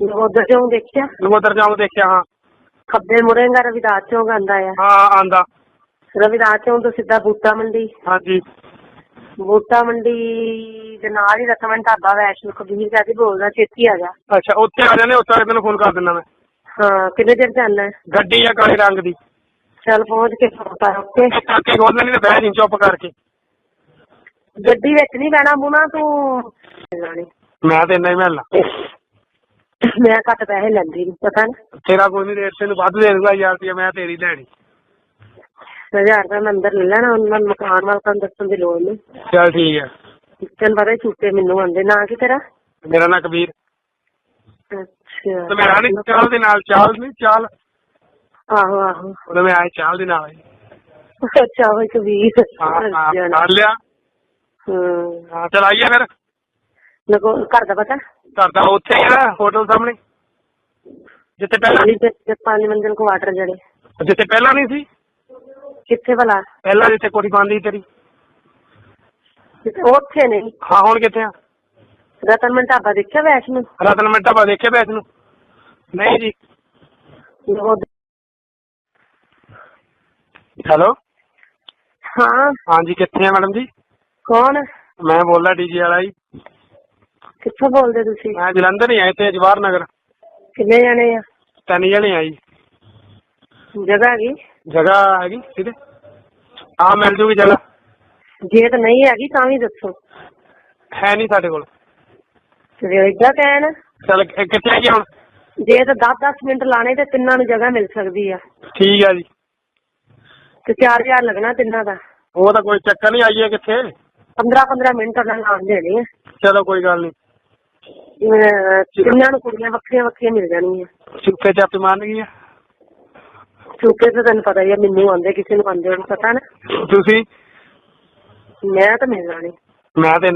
ਨਵੋਦਰ ਚੌਂਕ ਦੇਖਿਆ? ਨਗੋਦਰ ਚੌਂਕ ਦੇਖਿਆ ਹਾਂ। ਖੱਬੇ ਮੁੜੇਗਾ ਰਵਿਦਾਸ ਚੌਂਕ ਆਂਦਾ ਆ। ਹਾਂ ਆਂਦਾ ਰਵਿਦਾਸ ਚੌਂਕ ਤੋਂ ਸਿੱਧਾ ਬੂਟਾ ਮੰਡੀ। ਹਾਂਜੀ। ਬੂਟਾ ਮੰਡੀ ਦੇ ਨਾਲ ਹੀ ਰਤਮਨ ਢਾਬਾ ਵੈਸ਼ਨੂ ਕਬੀਰ ਕਾਦੀ ਬੋਲਦਾ ਛੇਤੀ ਆ ਜਾ। ਅੱਛਾ ਉੱਥੇ ਆ ਜਾਣੇ ਉੱਥੇ ਤੈਨੂੰ ਫੋਨ ਕਰ ਦਿੰਦਾ ਮੈਂ। ਹਾਂ ਕਿੰਨੇ ਜਾਣਾ ਹੈ? ਗੱਡੀ ਆ ਕਾਲੇ ਰੰਗ ਦੀ। ਚੱਲ ਪਹੁੰਚ ਕੇ ਫੋਟਾ ਓਕੇ ਕਾਕੇ ਖੋਲ ਲੈਣੀ ਤੇ ਬਹਿ ਜੀ ਚੁੱਪ ਕਰਕੇ। ਗੱਡੀ ਵਿੱਚ ਨਹੀਂ ਬਹਿਣਾ ਬੁਣਾ ਤੂੰ। ਮੈਂ ਤੇ ਇੰਨਾ ਹੀ ਮਿਲਣਾ ਮੈਂ ਘੱਟ ਪੈਸੇ ਲੈਂਦੀ ਨੀ ਪਤਾ ਨਾ। ਤੇਰਾ ਕੋਈ ਨਹੀਂ ਰੇਟ ਤੈਨੂੰ ਵੱਧ ਦੇ ਦੂੰਗਾ ਯਾਰ ਰੁਪਇਆ ਮੈਂ ਤੇਰੀ ਲੈਣੀ। ਹਜ਼ਾਰ ਰੁਪਏ ਮੈਂ ਅੰਦਰ ਲੈ ਲੈਣਾ ਉਹਨਾਂ ਨੂੰ ਮਕਾਨ ਮਾਲਕਾਂ ਨੂੰ ਦੱਸਣ ਦੀ ਲੋੜ ਨਹੀਂ ਚੱਲ ਠੀਕ ਹੈ। ਤੈਨੂੰ ਪਤਾ ਝੂਠੇ ਮੈਨੂੰ ਆਂਦੇ ਨਾ ਕੀ ਤੇਰਾ? ਮੇਰਾ ਨਾਂ ਕਬੀਰ। ਅੱਛਾ। ਤੇ ਮੇਰਾ ਨਹੀਂ ਚਾਲ ਦੇ ਨਾਲ ਚਾਲ ਨਹੀਂ ਚਾਲ। ਆਹੋ ਆਹੋ। ਉਹਨੇ ਮੈਂ ਆਏ ਚਾਲ ਦੇ ਨਾਲ। ਅੱਛਾ ਹੋਈ ਕਬੀਰ। ਹਾਂ ਹਾਂ ਅੱਛਾ। ਕਰ ਲਿਆ। ਹੂੰ। ਹਾਂ ਚਲ ਆਈਏ ਫਿਰ। ਲਗੋ ਘਰ ਦਾ ਪਤਾ? ਘਰ ਦਾ ਉੱਥੇ ਹੀ ਆ ਹੋਟਲ ਸਾਹਮਣੇ। ਜਿੱਥੇ ਪਹਿਲਾਂ ਪਾਣੀ ਤੇ ਪੰਜ ਮੰਜ਼ਿਲ ਕੁਆਟਰ ਜਿਹੜੇ ਜਿੱਥੇ ਪਹਿਲਾਂ ਨਹੀਂ ਸੀ? ਕਿੱਥੇ ਭਲਾ? ਪਹਿਲਾਂ ਜਿੱਥੇ ਕੋਠੀ ਬੰਦੀ ਤੇਰੀ। ਕਿੱਥੇ- ਉੱਥੇ ਨਹੀਂ। ਹਾਂ ਹੁਣ ਕਿੱਥੇ ਆ? ਰਤਨ ਢਾਬਾ ਦੇਖਿਆ ਵੈਸ਼ਨੂ? ਰਤਨ ਮਿੰਟਾ ਬਾ ਦੇਖੇ ਬੈਸ ਨੂੰ ਨਹੀਂ ਜੀ। ਨਵੋਦਰ- ਹੈਲੋ? ਹਾਂ। ਹਾਂਜੀ ਕਿੱਥੇ ਆ ਮੈਡਮ ਜੀ? ਕੌਣ? ਮੈਂ ਬੋਲਦਾ ਡੀਜੇ ਵਾਲਾ ਜੀ। ਕਿੱਥੋਂ ਬੋਲਦੇ ਤੁਸੀਂ? ਮੈਂ ਜਲੰਧਰ ਹੀ ਆਏ ਤੇ ਜਵਾਹਰ ਨਗਰ। ਕਿੰਨੇ ਜਾਣੇ ਆ? ਤਿੰਨ ਜਣੇ ਆ ਜੀ। ਜਗ੍ਹਾ ਹੈਗੀ? ਜਗ੍ਹਾ ਹੈਗੀ ਕਿਤੇ ਆ ਮਿਲ ਜੂਗੀ ਜਗ੍ਹਾ ਜੇ ਤਾਂ ਨਹੀਂ ਹੈਗੀ ਤਾਂ ਵੀ ਦੱਸੋ। ਹੈ ਨਹੀਂ ਸਾਡੇ ਕੋਲ। ਜੇ ਏਦਾਂ ਕਹਿਣ? ਚਲ ਕਿੱਥੇ ਹੈਗੀ ਹੁਣ? ਜੇ ਤਾਂ 10-10 ਮਿੰਟ ਲਾਣੇ ਤੇ ਤਿੰਨਾਂ ਨੂੰ ਜਗ੍ਹਾ ਮਿਲ ਸਕਦੀ ਆ। ਠੀਕ ਆ ਜੀ। ਤੇ 4000 ਲੱਗਣਾ ਤਿੰਨਾਂ ਦਾ। ਉਹ ਤਾਂ ਕੋਈ ਚੱਕਰ ਨਹੀਂ ਆਈਏ ਕਿੱਥੇ? 15-15 ਮਿੰਟ ਉਹਨਾਂ ਲਾਉਣ ਦੇਣੇ ਆ। ਚਲੋ ਕੋਈ ਗੱਲ ਨਹੀਂ। ਤਿੰਨਾਂ ਨੂੰ ਕੁੜੀਆਂ ਵੱਖਰੀਆਂ ਵੱਖਰੀਆਂ ਮਿਲ ਜਾਣਗੀਆਂ। ਚੁੱਪੇ ਚਾਪੇ ਮਾਰਨ ਗਈ ਆ ਚੁੱਕੇ ਤਾਂ ਤੈਨੂੰ ਪਤਾ ਹੀ ਆ ਮੈਨੂੰ ਆਉਂਦੇ ਕਿਸੇ ਨੂੰ ਆਉਂਦੇ ਨਹੀਂ ਪਤਾ ਨਾ। ਤੁਸੀਂ? ਮੈਂ ਤਾਂ ਮਿਲ ਜਾਣੀ। ਮੈਂ ਤੇ